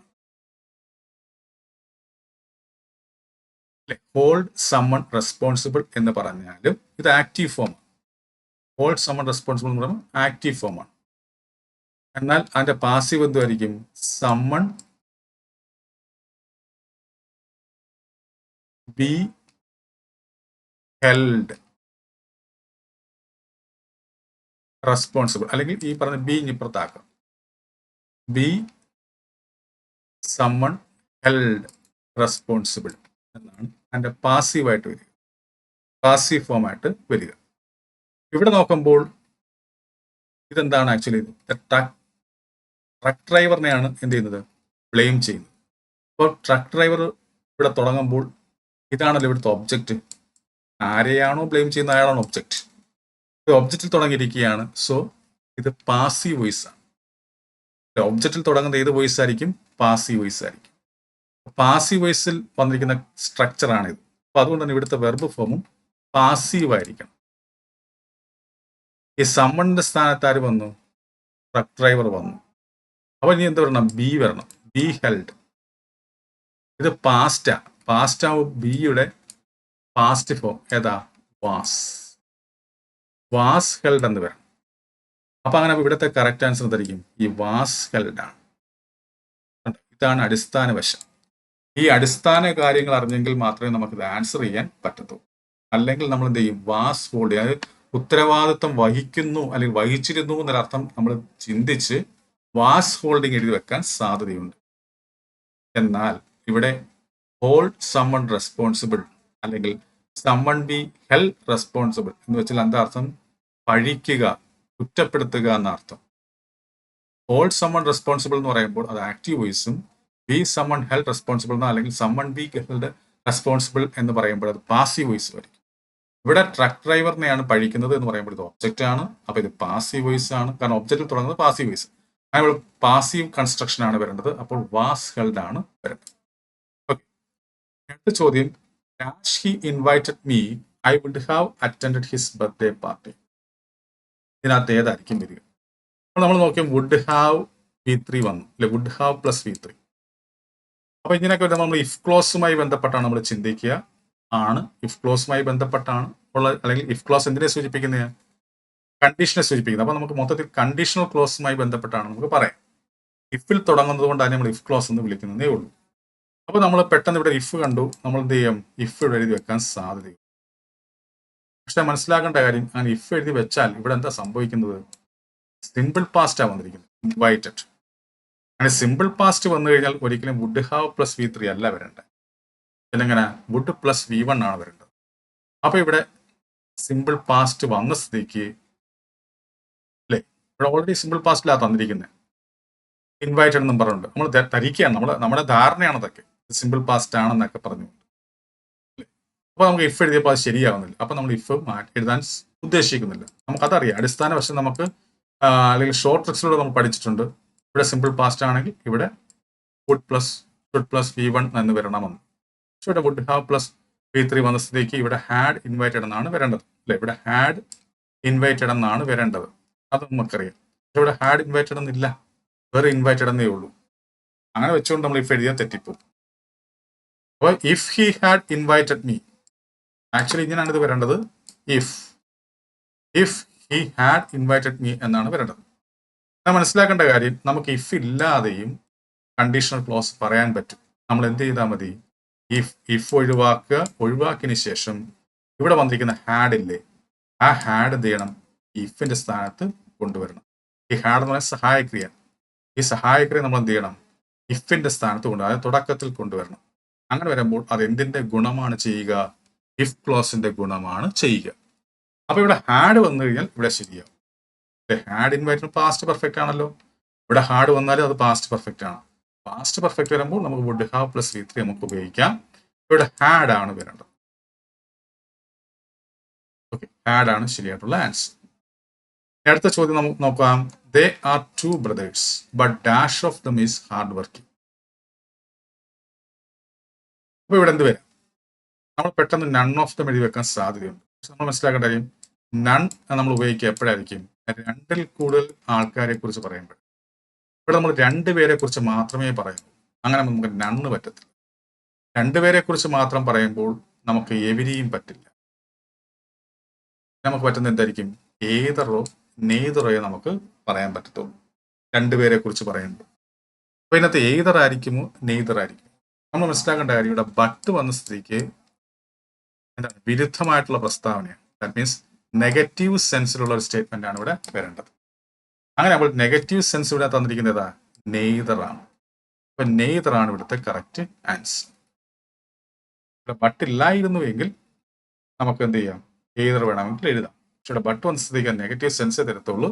Speaker 1: ഹോൾഡ് സമ്മൺ റെസ്പോൺസിബിൾ എന്ന് പറഞ്ഞാലും ഇത് active form hold summon responsible എന്ന് പറയുമ്പോൾ ആക്റ്റീവ് ഫോമാണ് എന്നാൽ അതിന്റെ പാസീവ് എന്തുമായിരിക്കും സമ്മൺ ബി ഹെൽഡ് റെസ്പോൺസിബിൾ അല്ലെങ്കിൽ ഈ പറഞ്ഞ ബി ഇപ്പുറത്താക്കാം. ബി സമ്മൺ ഹെൽഡ് റെസ്പോൺസിബിൾ എന്നാണ് അതിന്റെ പാസീവായിട്ട് വരിക. പാസീവ് ഫോമായിട്ട് വരിക. ഇവിടെ നോക്കുമ്പോൾ ഇതെന്താണ് ആക്ച്വലി ട്രക്ക് ട്രക്ക് ഡ്രൈവറിനെയാണ് എന്ത് ചെയ്യുന്നത്? ബ്ലെയിം ചെയ്യുന്നത്. അപ്പോൾ ട്രക്ക് ഡ്രൈവർ ഇവിടെ തുടങ്ങുമ്പോൾ ഇതാണല്ലോ ഇവിടുത്തെ ഒബ്ജക്റ്റ് ആരെയാണോ ബ്ലെയിം ചെയ്യുന്ന അയാളാണ് ഒബ്ജക്റ്റ് ഒബ്ജക്റ്റിൽ തുടങ്ങിയിരിക്കുകയാണ്. സോ ഇത് പാസീവ് വോയിസ് ആണ്. ഒബ്ജക്റ്റിൽ തുടങ്ങുന്ന ഏത് വോയിസ് ആയിരിക്കും? പാസീവ് വോയിസ് ആയിരിക്കും. പാസീവ് വോയിസിൽ വന്നിരിക്കുന്ന സ്ട്രക്ചറാണിത് ഇത് അപ്പൊ അതുകൊണ്ട് തന്നെ ഇവിടുത്തെ വെർബ് ഫോമും പാസീവ് ആയിരിക്കണം. ഈ സമ്മണിന്റെ സ്ഥാനത്ത് ആര് വന്നു? ട്രക്ക് ഡ്രൈവർ വന്നു. അപ്പൊ ഇനി എന്ത് വരണം? ബി വരണം. ബി ഹെൽഡ് ഇത് പാസ്റ്റ പാസ്റ്റ ബിയുടെ പാസ്റ്റ് ഫോം ഏതാ? വാസ് വാസ് ഹെൽഡ് എന്ന് വരണം. അപ്പൊ അങ്ങനെ ഇവിടുത്തെ കറക്റ്റ് ആൻസർ എന്തായിരിക്കും? ഈ വാസ് ഹെൽഡ് ആണ്? ഇതാണ് അടിസ്ഥാന വശം. ഈ അടിസ്ഥാന കാര്യങ്ങൾ അറിഞ്ഞെങ്കിൽ മാത്രമേ നമുക്ക് ഇത് ആൻസർ ചെയ്യാൻ പറ്റത്തുള്ളൂ അല്ലെങ്കിൽ നമ്മൾ എന്ത് ചെയ്യും? വാസ് ഹോൾഡ് അതായത് ഉത്തരവാദിത്വം വഹിക്കുന്നു അല്ലെങ്കിൽ വഹിച്ചിരുന്നു എന്നൊരർത്ഥം നമ്മൾ ചിന്തിച്ച് വാസ് ഹോൾഡിങ് എഴുതി വെക്കാൻ സാധ്യതയുണ്ട്. എന്നാൽ ഇവിടെ ഹോൾഡ് സമ്മൺ റെസ്പോൺസിബിൾ അല്ലെങ്കിൽ സമ്മൺ ബി ഹെൽ റെസ്പോൺസിബിൾ എന്ന് വെച്ചാൽ എന്താ അർത്ഥം പഴിക്കുക കുറ്റപ്പെടുത്തുക എന്ന അർത്ഥം ഹോൾഡ് സമ്മൺ റെസ്പോൺസിബിൾ എന്ന് പറയുമ്പോൾ അത് ആക്റ്റീവ് വോയിസും ബി സമ്മൺ ഹെൽഡ് റെസ്പോൺസിബിൾ എന്നോ അല്ലെങ്കിൽ സമ്മൺ ബി ഹെൽഡ് റെസ്പോൺസിബിൾ എന്ന് പറയുമ്പോൾ അത് പാസീവ് വോയിസ് ആയിരിക്കും. ഇവിടെ ട്രക്ക് ഡ്രൈവറിനെയാണ് പഴിക്കുന്നത് എന്ന് പറയുമ്പോൾ ഇത് ഒബ്ജക്റ്റ് ആണ്. അപ്പോൾ ഇത് പാസീവ് വോയിസ് ആണ്. കാരണം ഒബ്ജക്റ്റിൽ തുടങ്ങുന്നത് പാസീവ് വോയിസ് അങ്ങനെ പാസീവ് കൺസ്ട്രക്ഷൻ ആണ് വരേണ്ടത്. അപ്പോൾ വാസ് ഹെൽഡ് ആണ് വരുന്നത് ഓക്കെ അടുത്ത ചോദ്യം. Dash he invited me I would have attend his birthday party ഇതിനകത്ത് ഏതായിരിക്കും വരിക നമ്മൾ നോക്കിയാൽ വുഡ് ഹാവ് വി ത്രീ വന്നു. അല്ലെ would have plus V three അപ്പൊ ഇതിനൊക്കെ വരുമ്പോൾ നമ്മൾ ഇഫ് ക്ലോസുമായി ബന്ധപ്പെട്ടാണ് നമ്മൾ ചിന്തിക്കുക. ആണ്. ഇഫ് ക്ലോസുമായി ബന്ധപ്പെട്ടാണ് ഉള്ള അല്ലെങ്കിൽ ഇഫ് ക്ലോസ് എന്തിനെ സൂചിപ്പിക്കുന്നത് കണ്ടീഷനെ സൂചിപ്പിക്കുന്നത് അപ്പൊ നമുക്ക് മൊത്തത്തിൽ കണ്ടീഷണൽ ക്ലോസുമായി ബന്ധപ്പെട്ടാണ് നമുക്ക് പറയാം. ഇഫിൽ തുടങ്ങുന്നത് കൊണ്ടാണ് നമ്മൾ ഇഫ് ക്ലോസ് എന്ന് വിളിക്കുന്നതേ ഉള്ളൂ. അപ്പൊ നമ്മൾ പെട്ടെന്ന് ഇവിടെ ഇഫ് കണ്ടു. നമ്മൾ എന്ത് ചെയ്യും? ഇഫ് ഇവിടെ എഴുതി വെക്കാൻ സാധ്യതയുണ്ട് പക്ഷെ മനസ്സിലാക്കേണ്ട കാര്യം അങ്ങനെ ഇഫ് എഴുതി വെച്ചാൽ ഇവിടെ എന്താ സംഭവിക്കുന്നത്? സിമ്പിൾ പാസ്റ്റ് വന്നിരിക്കുന്നത്. ഇൻവൈറ്റഡ് അങ്ങനെ സിമ്പിൾ പാസ്റ്റ് വന്നു കഴിഞ്ഞാൽ ഒരിക്കലും would have plus V three അല്ല വരേണ്ടത്. പിന്നെങ്ങനെ വുഡ് പ്ലസ് വി വൺ ആണ് വരേണ്ടത്. അപ്പൊ ഇവിടെ സിമ്പിൾ പാസ്റ്റ് വന്ന സ്ഥിതിക്ക് അല്ലേ ഇവിടെ ഓൾറെഡി സിമ്പിൾ പാസ്റ്റിലാ തന്നിരിക്കുന്നത് ഇൻവൈറ്റഡ് എന്നും പറഞ്ഞുണ്ട് നമ്മൾ തരിക്കുകയാണ് നമ്മൾ നമ്മുടെ ധാരണയാണ് അതൊക്കെ. സിമ്പിൾ പാസ്റ്റ് ആണെന്നൊക്കെ പറഞ്ഞു അപ്പൊ നമുക്ക് ഇഫ് എഴുതിയപ്പോൾ അത് ശരിയാവുന്നില്ല. അപ്പൊ നമ്മൾ ഇഫ് മാറ്റി എഴുതാൻ ഉദ്ദേശിക്കുന്നില്ല. നമുക്കതറിയാം. അടിസ്ഥാന വശം നമുക്ക് അല്ലെങ്കിൽ ഷോർട്ട് ട്രിക്സിലൂടെ നമ്മൾ പഠിച്ചിട്ടുണ്ട്. ഇവിടെ സിമ്പിൾ പാസ്റ്റ് ആണെങ്കിൽ ഇവിടെ would plus would plus V one എന്ന് വരണമെന്ന്. പക്ഷെ ഇവിടെ would have plus V three വന്ന സ്ഥിതിക്ക് ഇവിടെ ഹാഡ് ഇൻവൈറ്റഡ് എന്നാണ് വരേണ്ടത്. അല്ലെ? ഇവിടെ ഹാഡ് ഇൻവൈറ്റഡ് എന്നാണ് വരേണ്ടത്. അത് നമുക്കറിയാം. പക്ഷെ ഇവിടെ ഹാഡ് ഇൻവൈറ്റഡ് എന്നില്ല. വേറെ ഇൻവൈറ്റഡ് എന്നേ ഉള്ളൂ. അങ്ങനെ വെച്ചുകൊണ്ട് നമ്മൾ ഇഫ് എഴുതിയാൽ തെറ്റിപ്പോകും അപ്പോൾ if he had invited me actually ഇങ്ങനെയാണ് ഇത് വരേണ്ടത്. If if he had invited me എന്നാണ് വരേണ്ടത്. ഞാൻ മനസ്സിലാക്കേണ്ട കാര്യം നമുക്ക് ഇഫ് ഇല്ലാതെയും കണ്ടീഷണൽ ക്ലോസ് പറയാൻ പറ്റും. നമ്മൾ എന്ത് ചെയ്താൽ മതി? ഇഫ് ഇഫ് ഒഴിവാക്കുക. ഒഴിവാക്കിയതിന് ശേഷം ഇവിടെ വന്നിരിക്കുന്ന ഹാഡ് ഇല്ലേ? ആ ഹാഡ് എന്ത് ചെയ്യണം? ഇഫിന്റെ സ്ഥാനത്ത് കൊണ്ടുവരണം. ഈ ഹാഡ് എന്ന് പറഞ്ഞാൽ സഹായക്രിയ. ഈ സഹായക്രിയ നമ്മൾ എന്ത് ചെയ്യണം? ഇഫിന്റെ സ്ഥാനത്ത് കൊണ്ടുവരണം. അതായത് തുടക്കത്തിൽ കൊണ്ടുവരണം. അങ്ങനെ വരുമ്പോൾ അത് എന്തിന്റെ ഗുണമാണ് ചെയ്യുക? ഇഫ് ക്ലോസിന്റെ ഗുണമാണ് ചെയ്യുക. അപ്പൊ ഇവിടെ ഹാഡ് വന്നു കഴിഞ്ഞാൽ ഇവിടെ ശരിയാവും. ഹാഡ് ഇൻവൈറ്റ് പാസ്റ്റ് പെർഫെക്റ്റ് ആണല്ലോ. ഇവിടെ ഹാഡ് വന്നാലും അത് പാസ്റ്റ് പെർഫെക്റ്റ് ആണ്. പാസ്റ്റ് പെർഫെക്റ്റ് വരുമ്പോൾ നമുക്ക് would have plus V three നമുക്ക് ഉപയോഗിക്കാം. ഇവിടെ ഹാഡ് ആണ് വരേണ്ടത്. ഓക്കെ ഹാഡ് ആണ് ശരിയായിട്ടുള്ള ആൻസർ അടുത്ത ചോദ്യം നമുക്ക് നോക്കാം. They are two brothers but dash of them is hard working അപ്പൊ ഇവിടെ എന്ത് വരാം? നമ്മൾ പെട്ടെന്ന് നൺ ഓഫ് ദം എഴുതി വെക്കാൻ സാധ്യതയുണ്ട്. നമ്മൾ മനസ്സിലാക്കേണ്ട കാര്യം നൺ നമ്മൾ ഉപയോഗിക്കുക എപ്പോഴായിരിക്കും? രണ്ടിൽ കൂടുതൽ ആൾക്കാരെ കുറിച്ച് പറയുമ്പോൾ. ഇവിടെ നമ്മൾ രണ്ടുപേരെ കുറിച്ച് മാത്രമേ പറയുള്ളൂ അങ്ങനെ നമുക്ക് നണ്ണ് പറ്റത്തില്ല. രണ്ടുപേരെ കുറിച്ച് മാത്രം പറയുമ്പോൾ നമുക്ക് എവരിയും പറ്റില്ല. നമുക്ക് പറ്റുന്ന എന്തായിരിക്കും? ഏതറോ നെയ്തറോയെ നമുക്ക് പറയാൻ പറ്റത്തുള്ളൂ. രണ്ടുപേരെ കുറിച്ച് പറയുമ്പോൾ. അപ്പൊ ഇതിനകത്ത് ഏതർ ആയിരിക്കുമോ നെയ്തർ ആയിരിക്കും നമ്മൾ മനസ്സിലാക്കേണ്ട കാര്യം ഇവിടെ ബട്ട് വന്ന സ്ഥിതിക്ക് എന്താണ്? വിരുദ്ധമായിട്ടുള്ള പ്രസ്താവനയാണ്. ദാറ്റ് മീൻസ് നെഗറ്റീവ് സെൻസിലുള്ള ഒരു സ്റ്റേറ്റ്മെന്റ് ആണ് ഇവിടെ വരേണ്ടത്. അങ്ങനെ അപ്പോൾ നെഗറ്റീവ് സെൻസ് ഇവിടെ തന്നിരിക്കുന്നത് നെയ്തർ ആണ്. അപ്പൊ നെയ്തർ ആണ് ഇവിടുത്തെ കറക്റ്റ് ആൻസർ ഇവിടെ ബട്ട് ഇല്ലായിരുന്നുവെങ്കിൽ നമുക്ക് എന്ത് ചെയ്യാം? നെയ്തർ വേണമെങ്കിൽ എഴുതാം. പക്ഷെ ഇവിടെ ബട്ട് വന്ന സ്ഥിതിക്ക് നെഗറ്റീവ് സെൻസ് തരത്തുള്ളൂ.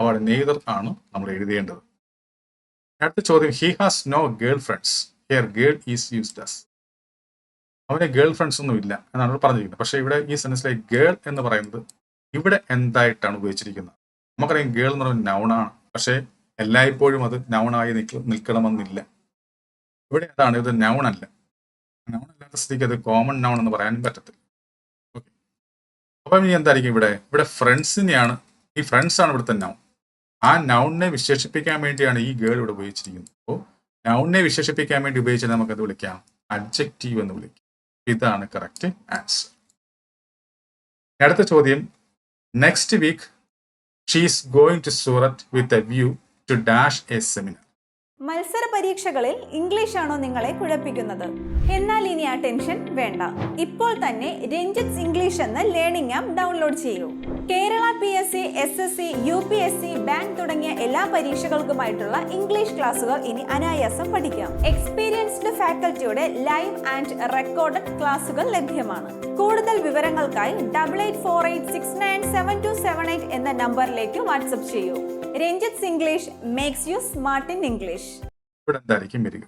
Speaker 1: അവിടെ നെയ്തർ ആണ് നമ്മൾ എഴുതേണ്ടത്. അടുത്ത ചോദ്യം he has no girlfriends here girl is used അവന് ഗേൾ ഫ്രണ്ട്സ് ഒന്നും ഇല്ല എന്നാണ് ഇവിടെ പറഞ്ഞിരിക്കുന്നത്. പക്ഷേ ഇവിടെ ഈ സെൻസിലെ ഗേൾ എന്ന് പറയുന്നത് ഇവിടെ എന്തായിട്ടാണ് ഉപയോഗിച്ചിരിക്കുന്നത്? നമുക്കറിയാം ഗേൾ എന്ന് പറയുന്നത് നൗണാണ് പക്ഷേ എല്ലായ്പ്പോഴും അത് നൗണായി നിൽക്ക നിൽക്കണമെന്നില്ല. ഇവിടെ അതാണ് ഇത് നൗൺ അല്ല. നൗൺ സ്ഥിതിക്ക് അത് കോമൺ നൗൺ എന്ന് പറയാനും പറ്റത്തില്ല. ഓക്കെ അപ്പം ഇനി എന്തായിരിക്കും ഇവിടെ? ഇവിടെ ഫ്രണ്ട്സിനെയാണ് ഈ ഫ്രണ്ട്സ് ആണ് ഇവിടുത്തെ നൗൺ ആ നൗണിനെ വിശേഷിപ്പിക്കാൻ വേണ്ടിയാണ് ഈ ഗേൾ ഇവിടെ ഉപയോഗിച്ചിരിക്കുന്നത്. അപ്പോൾ നൗണിനെ വിശേഷിപ്പിക്കാൻ വേണ്ടി ഉപയോഗിച്ചാൽ നമുക്കത് വിളിക്കാം. അഡ്ജക്റ്റീവ് എന്ന് വിളിക്കും. ഇതാണ് കറക്റ്റ് ആൻസർ അടുത്ത ചോദ്യം next week she's going to Surat with a view to dash a seminar
Speaker 2: മത്സര പരീക്ഷകളിൽ ഇംഗ്ലീഷ് ആണോ നിങ്ങളെ കുഴപ്പിക്കുന്നത്? എന്നാൽ ഇനി ആ ടെൻഷൻ വേണ്ട. ഇപ്പോൾ തന്നെ രഞ്ജിത്സ് ഇംഗ്ലീഷ് എന്ന ലേണിംഗ് ആപ്പ് ഡൗൺലോഡ് ചെയ്യൂ. Kerala P S C S S C U P S C bank തുടങ്ങിയ എല്ലാ പരീക്ഷകൾക്കുമായിട്ടുള്ള ഇംഗ്ലീഷ് ക്ലാസുകൾ ഇനി അനായാസം പഠിക്കാം. എക്സ്പീരിയൻസ്ഡ് ഫാക്കൽറ്റിയുടെ ലൈവ് ആൻഡ് റെക്കോർഡഡ് ക്ലാസുകൾ ലഭ്യമാണ്. കൂടുതൽ വിവരങ്ങൾക്കായി double eight four eight six nine seven two seven eight എന്ന നമ്പറിലേക്ക് വാട്സപ്പ് ചെയ്യൂ. Ranjith English makes you smart in English
Speaker 1: ഇവിടെ എന്തായിരിക്കും വരിക?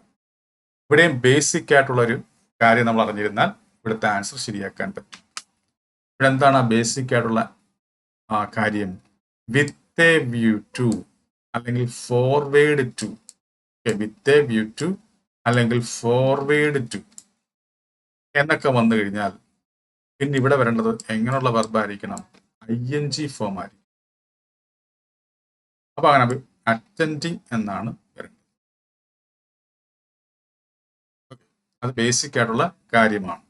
Speaker 1: ഇവിടെയും ബേസിക് ആയിട്ടുള്ള ഒരു കാര്യം നമ്മൾ അറിഞ്ഞിരുന്നാൽ ഇവിടുത്തെ ആൻസർ ശരിയാക്കാൻ പറ്റും. ഇവിടെ എന്താണ് ബേസിക് ആയിട്ടുള്ള ആ കാര്യം. വിത്ത് എ വ്യൂ ടു അല്ലെങ്കിൽ forward to with a view to അല്ലെങ്കിൽ ഫോർവേഡ് ടു എന്നൊക്കെ വന്നു കഴിഞ്ഞാൽ പിന്നെ ഇവിടെ വരേണ്ടത് എങ്ങനെയുള്ള വെർബായിരിക്കണം ഐ എൻ ജി ഫോം ആയിരിക്കും അപ്പൊ അങ്ങനെ അറ്റൻഡിങ് എന്നാണ് വരുന്നത് അത് ബേസിക് ആയിട്ടുള്ള കാര്യമാണ്.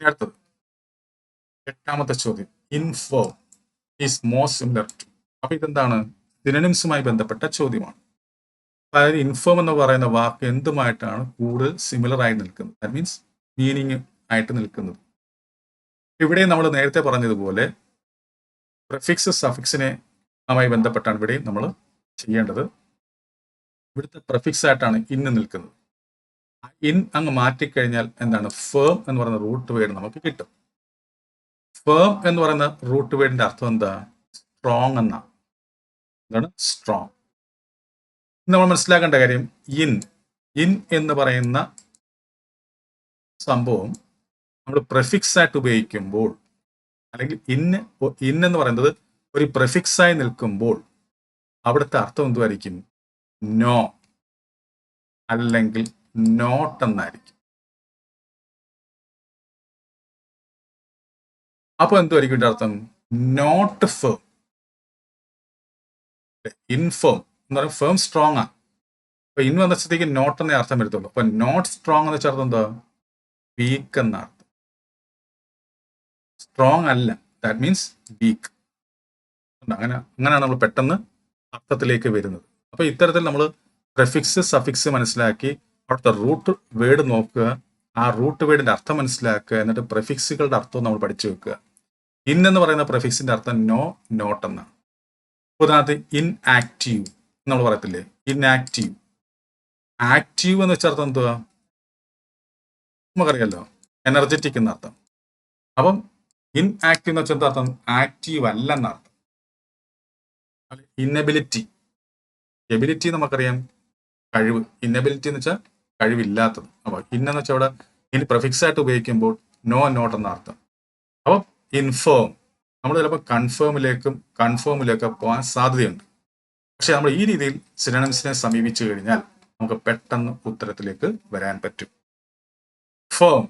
Speaker 1: അടുത്തത്. എട്ടാമത്തെ ചോദ്യം. Infirm is most similar to അപ്പൊ ഇതെന്താണ്? സിനനിംസുമായി ബന്ധപ്പെട്ട ചോദ്യമാണ്. അതായത് ഇൻഫോം എന്ന് പറയുന്ന വാക്ക് എന്തുമായിട്ടാണ് കൂടുതൽ സിമിലർ ആയി നിൽക്കുന്നത്? ദാറ്റ് മീൻസ് മീനിങ് ആയിട്ട് നിൽക്കുന്നത്. ഇവിടെ നമ്മൾ നേരത്തെ പറഞ്ഞതുപോലെ പ്രഫിക്സ് സഫിക്സിനെ മായി ബന്ധപ്പെട്ടാണ് ഇവിടെ നമ്മൾ ചെയ്യേണ്ടത്. ഇവിടുത്തെ പ്രിഫിക്സ് ആയിട്ടാണ് ഇന്ന് നിൽക്കുന്നത്. ഇൻ അങ്ങ് മാറ്റിക്കഴിഞ്ഞാൽ എന്താണ്? ഫേം എന്ന് പറയുന്ന റൂട്ട് വേർഡ് നമുക്ക് കിട്ടും. ഫേം എന്ന് പറയുന്ന റൂട്ട് വേർഡിന്റെ അർത്ഥം എന്താ? സ്ട്രോങ് എന്നാണ് എന്താണ്? സ്ട്രോങ് നമ്മൾ മനസ്സിലാക്കേണ്ട കാര്യം ഇൻ ഇൻ എന്ന് പറയുന്ന സംഭവം നമ്മൾ പ്രഫിക്സ് ആയിട്ട് ഉപയോഗിക്കുമ്പോൾ അല്ലെങ്കിൽ ഇൻ ഇൻ എന്ന് പറയുന്നത് ഒരു prefix ആയി നിൽക്കുമ്പോൾ അവിടുത്തെ അർത്ഥം എന്തുമായിരിക്കും നോ അല്ലെങ്കിൽ നോട്ട് എന്നായിരിക്കും. അപ്പൊ എന്തുമായിരിക്കും ഇതിന്റെ അർത്ഥം? നോട്ട് ഫേം ഇൻഫേം എന്ന് പറയുമ്പോൾ ഫേം സ്ട്രോങ് ആണ് അപ്പൊ ഇൻ വന്ന സ്ഥിതിക്ക് നോട്ട് എന്നേ അർത്ഥം വരുത്തുള്ളൂ. അപ്പൊ നോട്ട് സ്ട്രോങ് എന്ന് വെച്ചാൽ എന്താ? വീക്ക് എന്ന അർത്ഥം. സ്ട്രോങ് അല്ല. ദാറ്റ് മീൻസ് വീക്ക് അങ്ങനെ അങ്ങനെയാണ് നമ്മൾ പെട്ടെന്ന് അർത്ഥത്തിലേക്ക് വരുന്നത്. അപ്പൊ ഇത്തരത്തിൽ നമ്മൾ പ്രെഫിക്സ് സഫിക്സ് മനസ്സിലാക്കി അവിടുത്തെ റൂട്ട് വേർഡ് നോക്കുക. ആ റൂട്ട് വേർഡിന്റെ അർത്ഥം മനസ്സിലാക്കുക. എന്നിട്ട് പ്രിഫിക്സുകളുടെ അർത്ഥം നമ്മൾ പഠിച്ചു വെക്കുക. ഇൻ എന്ന് പറയുന്ന പ്രിഫിക്സിന്റെ അർത്ഥം നോ നോട്ട് എന്നാണ്. ഉദാഹരണത്തിന് ഇൻ ആക്റ്റീവ് നമ്മൾ പറയത്തില്ലേ? ഇൻ ആക്റ്റീവ് ആക്റ്റീവ് എന്ന് വെച്ച അർത്ഥം എന്തുവാ? നമുക്കറിയാലോ. എനർജറ്റിക് എന്ന അർത്ഥം. അപ്പം ഇൻ ആക്റ്റീവ് എന്ന് വെച്ചാൽ എന്താ അർത്ഥം ആക്റ്റീവ് അല്ല എന്നർത്ഥം ഇന്നബിലിറ്റി എബിലിറ്റി നമുക്കറിയാം. കഴിവ്. ഇന്നബിലിറ്റി എന്ന് വെച്ചാൽ കഴിവില്ലാത്തത്. അപ്പൊ ഇന്നെന്ന് വെച്ചാൽ അവിടെ ഇനി പ്രഫിക്സ് ആയിട്ട് ഉപയോഗിക്കുമ്പോൾ നോ നോട്ട് എന്ന അർത്ഥം. അപ്പൊ ഇൻഫേം നമ്മൾ ചിലപ്പോൾ കൺഫേമിലേക്കും കൺഫേമിലേക്കും പോകാൻ സാധ്യതയുണ്ട്. പക്ഷെ നമ്മൾ ഈ രീതിയിൽ സിനിമസിനെ സമീപിച്ചു കഴിഞ്ഞാൽ നമുക്ക് പെട്ടെന്ന് ഉത്തരത്തിലേക്ക് വരാൻ പറ്റും. ഫേം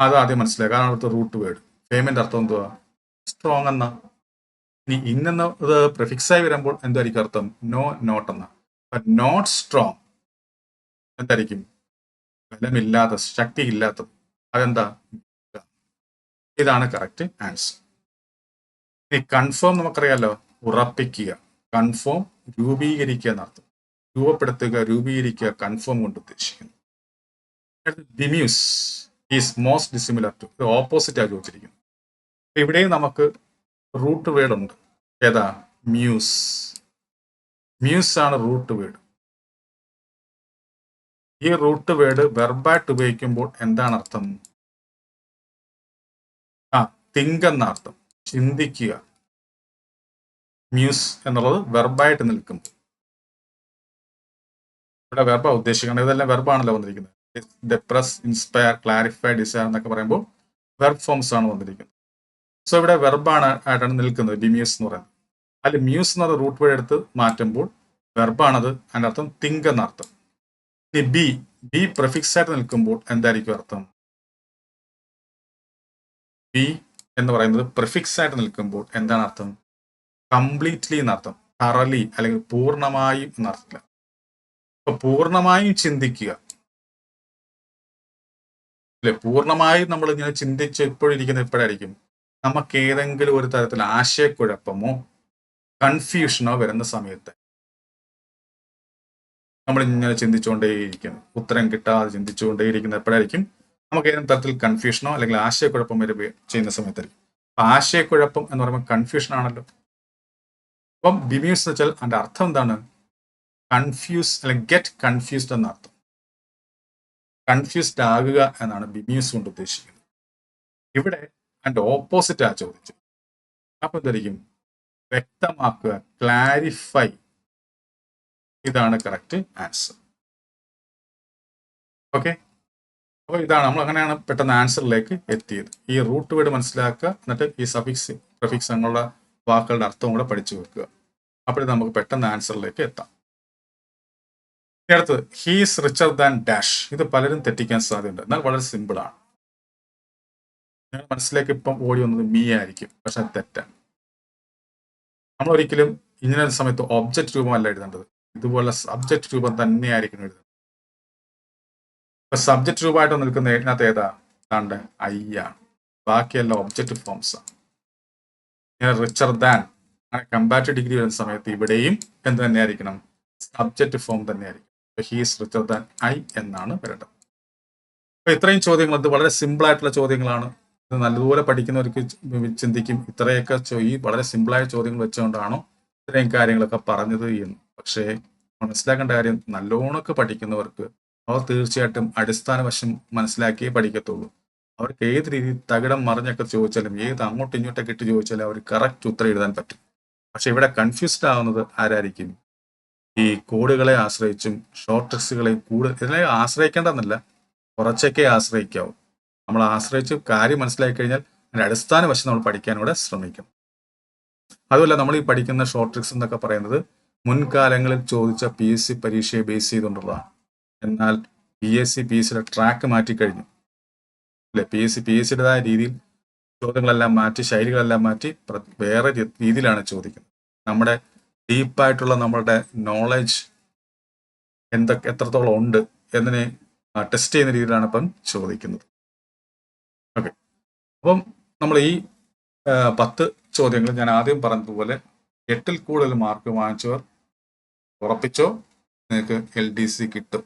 Speaker 1: അത് ആദ്യം മനസ്സിലാക്കുക കാരണം അവിടുത്തെ റൂട്ട് വേർഡ് ഫേമിന്റെ അർത്ഥം എന്തുവാ? സ്ട്രോങ് എന്ന. ഇനി ഇന്നത് പ്രിഫിക്സ് ആയി വരുമ്പോൾ എന്തായിരിക്കും അർത്ഥം? നോ നോട്ട് എന്ന. നോട്ട് സ്ട്രോങ് എന്തായിരിക്കും ബലമില്ലാത്ത ശക്തി ഇല്ലാത്തത് അതെന്താ? ഇതാണ് കറക്റ്റ് ആൻസർ ഇനി കൺഫേം നമുക്കറിയാലോ? ഉറപ്പിക്കുക. കൺഫേം രൂപീകരിക്കുക എന്നർത്ഥം. രൂപപ്പെടുത്തുക രൂപീകരിക്കുക കൺഫേം കൊണ്ട് ഉദ്ദേശിക്കുന്നു. Bemuse is most dissimilar to ഇത് ഓപ്പോസിറ്റ് ആയി ചോദിച്ചിരിക്കുന്നു ഇവിടെയും നമുക്ക് റൂട്ട് വേർഡ് ഉണ്ട്. ഏതാ? മ്യൂസ് മ്യൂസ് ആണ് റൂട്ട് വേർഡ് ഈ റൂട്ട് വേർഡ് വെർബായിട്ട് ഉപയോഗിക്കുമ്പോൾ എന്താണ് അർത്ഥം? ആ തിങ്ക് എന്ന അർത്ഥം. ചിന്തിക്കുക. മ്യൂസ് എന്നുള്ളത് വെർബായിട്ട് നിൽക്കും ഇവിടെ വെർബ ഉദ്ദേശിക്കുന്നത്. ഇതെല്ലാം വെർബാണല്ലോ വന്നിരിക്കുന്നത്. ഡെപ്രസ് ഇൻസ്പയർ ക്ലാരിഫൈ ഡിസയർ എന്നൊക്കെ പറയുമ്പോൾ വെർബ് ഫോംസ് ആണ് വന്നിരിക്കുന്നത്. സോ ഇവിടെ വെർബാണ് ആയിട്ടാണ് നിൽക്കുന്നത്. ബിമ്യൂസ് എന്ന് പറയുന്നത്. അതിൽ മ്യൂസ് എന്നത് റൂട്ട് വേർഡ് എടുത്ത് മാറ്റുമ്പോൾ വെർബാണത് അതിനർത്ഥം തിങ്ക് എന്ന അർത്ഥം. ഇനി ബി ബി പ്രിഫിക്സ് ആയിട്ട് നിൽക്കുമ്പോൾ എന്തായിരിക്കും അർത്ഥം? ബി എന്ന് പറയുന്നത് പ്രിഫിക്സ് ആയിട്ട് നിൽക്കുമ്പോൾ എന്താണ് അർത്ഥം? കംപ്ലീറ്റ്ലി എന്നർത്ഥം. തറലി അല്ലെങ്കിൽ പൂർണമായും എന്നർത്ഥത്തില്ല അപ്പൊ പൂർണമായും ചിന്തിക്കുക. അല്ലെ? പൂർണമായും നമ്മൾ ഇങ്ങനെ ചിന്തിച്ച് എപ്പോഴിരിക്കുന്ന എപ്പോഴായിരിക്കും? നമുക്ക് ഏതെങ്കിലും ഒരു തരത്തിൽ ആശയക്കുഴപ്പമോ കൺഫ്യൂഷനോ വരുന്ന സമയത്ത്. നമ്മൾ ഇങ്ങനെ ചിന്തിച്ചുകൊണ്ടേയിരിക്കും ഉത്തരം കിട്ടാതെ ചിന്തിച്ചുകൊണ്ടേയിരിക്കുന്ന എപ്പോഴായിരിക്കും? നമുക്ക് ഏതെങ്കിലും തരത്തിൽ കൺഫ്യൂഷനോ അല്ലെങ്കിൽ ആശയക്കുഴപ്പം വരെ ചെയ്യുന്ന സമയത്തായിരിക്കും. ആശയക്കുഴപ്പം എന്ന് പറയുമ്പോൾ കൺഫ്യൂഷൻ ആണല്ലോ. അപ്പം ബിമ്യൂസ് എന്ന് വെച്ചാൽ അതിന്റെ അർത്ഥം എന്താണ്? കൺഫ്യൂസ് അല്ലെങ്കിൽ ഗെറ്റ് കൺഫ്യൂസ്ഡ് എന്ന അർത്ഥം. കൺഫ്യൂസ്ഡ് ആകുക എന്നാണ് ബിമ്യൂസ് കൊണ്ട് ഉദ്ദേശിക്കുന്നത്. ഇവിടെ അതിന്റെ ഓപ്പോസിറ്റ് ആ ചോദിച്ചു അപ്പൊ എന്തായിരിക്കും? വ്യക്തമാക്കുക ക്ലാരിഫൈ ഇതാണ് കറക്റ്റ് ആൻസർ ഓക്കെ അപ്പോൾ ഇതാണ് നമ്മൾ അങ്ങനെയാണ് പെട്ടെന്ന് ആൻസറിലേക്ക് എത്തിയത്. ഈ റൂട്ട് വേർഡ് മനസ്സിലാക്കുക എന്നിട്ട് ഈ സഫിക്സ് പ്രഫിക്സ് അങ്ങനെയുള്ള വാക്കുകളുടെ അർത്ഥവും കൂടെ പഠിച്ചു വെക്കുക. അപ്പോൾ നമുക്ക് പെട്ടെന്ന് ആൻസറിലേക്ക് എത്താം. അടുത്തത് ഹീസ് റിച്ചർ ദാൻ ഡാഷ് ഇത് പലരും തെറ്റിക്കാൻ സാധ്യതയുണ്ട്. എന്നാൽ വളരെ സിമ്പിളാണ് നിങ്ങൾ മനസ്സിലേക്ക് ഇപ്പം ഓടി വന്നത് മീ ആയിരിക്കും. പക്ഷെ തെറ്റാണ്. നമ്മൾ ഒരിക്കലും ഇങ്ങനെ സമയത്ത് ഒബ്ജക്റ്റ് രൂപമല്ല എഴുതേണ്ടത്. ഇതുപോലെ സബ്ജക്ട് രൂപം തന്നെയായിരിക്കും എഴുതുന്നത്. ഇപ്പൊ സബ്ജക്ട് രൂപമായിട്ട് നിൽക്കുന്ന ഇതിനകത്ത് ഏതാ? അതാണ്ട് ഐ ആണ് ബാക്കിയെല്ലാം ഒബ്ജക്റ്റ് ഫോംസ് ആണ് ഇങ്ങനെ റിച്ചർ ദാൻ അങ്ങനെ കമ്പാറ്റീവ് ഡിഗ്രി വരുന്ന സമയത്ത് ഇവിടെയും എന്ത് തന്നെയായിരിക്കണം? സബ്ജക്റ്റ് ഫോം തന്നെയായിരിക്കും. ഹീസ് റിച്ചർ ദാൻ ഐ എന്നാണ് വരേണ്ടത്. അപ്പൊ ഇത്രയും ചോദ്യങ്ങൾ ഇത് വളരെ സിമ്പിൾ ആയിട്ടുള്ള ചോദ്യങ്ങളാണ്. ഇത് നല്ലതുപോലെ പഠിക്കുന്നവർക്ക് ചിന്തിക്കും. ഇത്രയൊക്കെ ഈ വളരെ സിമ്പിളായ ചോദ്യങ്ങൾ വെച്ചുകൊണ്ടാണോ ഇത്രയും കാര്യങ്ങളൊക്കെ പറഞ്ഞത് എന്ന്. പക്ഷേ മനസ്സിലാക്കേണ്ട കാര്യം നല്ലോണമൊക്കെ പഠിക്കുന്നവർക്ക് അവർ തീർച്ചയായിട്ടും അടിസ്ഥാന വശം മനസ്സിലാക്കിയേ പഠിക്കത്തുള്ളൂ. അവർക്ക് ഏത് രീതിയിൽ തകിടം മറിഞ്ഞൊക്കെ ചോദിച്ചാലും ഏത് അങ്ങോട്ടും ഇങ്ങോട്ടൊക്കെ ഇട്ട് ചോദിച്ചാലും അവർ കറക്റ്റ് ഉത്തരം എഴുതാൻ പറ്റും. പക്ഷെ ഇവിടെ കൺഫ്യൂസ്ഡ് ആവുന്നത് ആരായിരിക്കും? ഈ കോഡുകളെ ആശ്രയിച്ചും ഷോർട്ട് ട്രിക്സുകളെ കൂടുതൽ ഇതിനെ ആശ്രയിക്കേണ്ടെന്നല്ല കുറച്ചൊക്കെ ആശ്രയിക്കാവും. നമ്മൾ ആശ്രയിച്ച് കാര്യം മനസ്സിലാക്കി കഴിഞ്ഞാൽ അതിന്റെ അടിസ്ഥാന വശം നമ്മൾ പഠിക്കാനൂടെ ശ്രമിക്കും. അതുമല്ല നമ്മൾ ഈ പഠിക്കുന്ന ഷോർട്ട് ട്രിക്സ് എന്നൊക്കെ പറയുന്നത് മുൻകാലങ്ങളിൽ ചോദിച്ച പി എസ് സി പരീക്ഷയെ ബേസ് ചെയ്തുകൊണ്ടുള്ളതാണ്. എന്നാൽ P S C P S സിയുടെ ട്രാക്ക് മാറ്റിക്കഴിഞ്ഞു അല്ലെ? P S C P S സിയുടേതായ രീതിയിൽ ചോദ്യങ്ങളെല്ലാം മാറ്റി ശൈലികളെല്ലാം മാറ്റി വേറെ രീതിയിലാണ് ചോദിക്കുന്നത്. നമ്മുടെ ഡീപ്പായിട്ടുള്ള നമ്മളുടെ നോളജ് എന്തൊക്കെ എത്രത്തോളം ഉണ്ട് എന്നതിനെ ടെസ്റ്റ് ചെയ്യുന്ന രീതിയിലാണ് ഇപ്പം ചോദിക്കുന്നത്. ഓക്കെ അപ്പം നമ്മൾ ഈ പത്ത് ചോദ്യങ്ങൾ ഞാൻ ആദ്യം പറഞ്ഞതുപോലെ എട്ടിൽ കൂടുതൽ മാർക്ക് വാങ്ങിച്ചവർ ഉറപ്പിച്ചോ? നിങ്ങൾക്ക് എൽ ഡി സി കിട്ടും.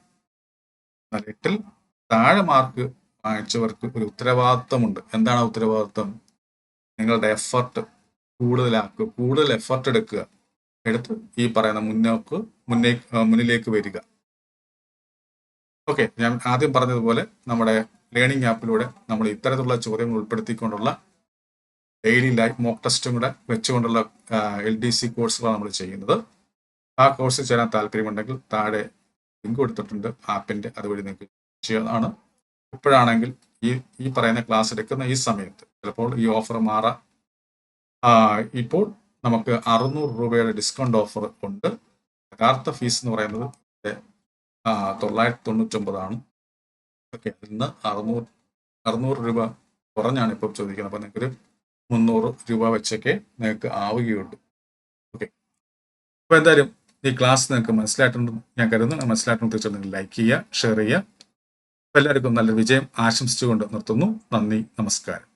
Speaker 1: എന്നാൽ എട്ടിൽ താഴെ മാർക്ക് വാങ്ങിച്ചവർക്ക് ഒരു ഉത്തരവാദിത്വമുണ്ട് എന്താണ് ഉത്തരവാദിത്വം നിങ്ങളുടെ എഫർട്ട് കൂടുതലാക്കുക കൂടുതൽ എഫർട്ട് എടുക്കുക. എടുത്ത് ഈ പറയുന്ന മുന്നോക്ക് മുന്നേ മുന്നിലേക്ക് വരിക. ഓക്കെ ഞാൻ ആദ്യം പറഞ്ഞതുപോലെ നമ്മുടെ ലേണിംഗ് ആപ്പിലൂടെ നമ്മൾ ഇത്തരത്തിലുള്ള ചോദ്യങ്ങൾ ഉൾപ്പെടുത്തിക്കൊണ്ടുള്ള ഡെയിലി ലൈഫ് മോക്ക് ടെസ്റ്റും കൂടെ വെച്ചുകൊണ്ടുള്ള എൽ ഡി സി കോഴ്സുകളാണ് നമ്മൾ ചെയ്യുന്നത്. ആ കോഴ്സിൽ ചേരാൻ താല്പര്യമുണ്ടെങ്കിൽ താഴെ ലിങ്ക് കൊടുത്തിട്ടുണ്ട് ആപ്പിന്റെ അതുവഴി നിങ്ങൾക്ക് ചെയ്യുന്നതാണ് ഇപ്പോഴാണെങ്കിൽ ഈ ഈ പറയുന്ന ക്ലാസ് എടുക്കുന്ന ഈ സമയത്ത് ചിലപ്പോൾ ഈ ഓഫർ മാറാം. ഇപ്പോൾ നമുക്ക് അറുന്നൂറ് രൂപയുടെ ഡിസ്കൗണ്ട് ഓഫർ ഉണ്ട്. യഥാർത്ഥ ഫീസ് എന്ന് പറയുന്നത് തൊള്ളായിരത്തി തൊണ്ണൂറ്റൊമ്പതാണ് ഓക്കെ ഇന്ന് അറുന്നൂറ് അറുന്നൂറ് രൂപ കുറഞ്ഞാണ് ഇപ്പോൾ ചോദിക്കുന്നത്. അപ്പോൾ നിങ്ങൾക്ക് മുന്നൂറ് രൂപ വെച്ചൊക്കെ നിങ്ങൾക്ക് ആവുകയുള്ളൂ. ഓക്കെ. അപ്പോൾ എന്തായാലും ഈ ക്ലാസ് നിങ്ങൾക്ക് മനസ്സിലായിട്ടുണ്ടെന്ന് ഞാൻ കരുതുന്നു. മനസ്സിലായിട്ടുണ്ടെന്ന് തീർച്ചയായിട്ടും ലൈക്ക് ചെയ്യുക ഷെയർ ചെയ്യുക. എല്ലാവർക്കും നല്ലൊരു വിജയം ആശംസിച്ചുകൊണ്ട് നിർത്തുന്നു. നന്ദി നമസ്കാരം.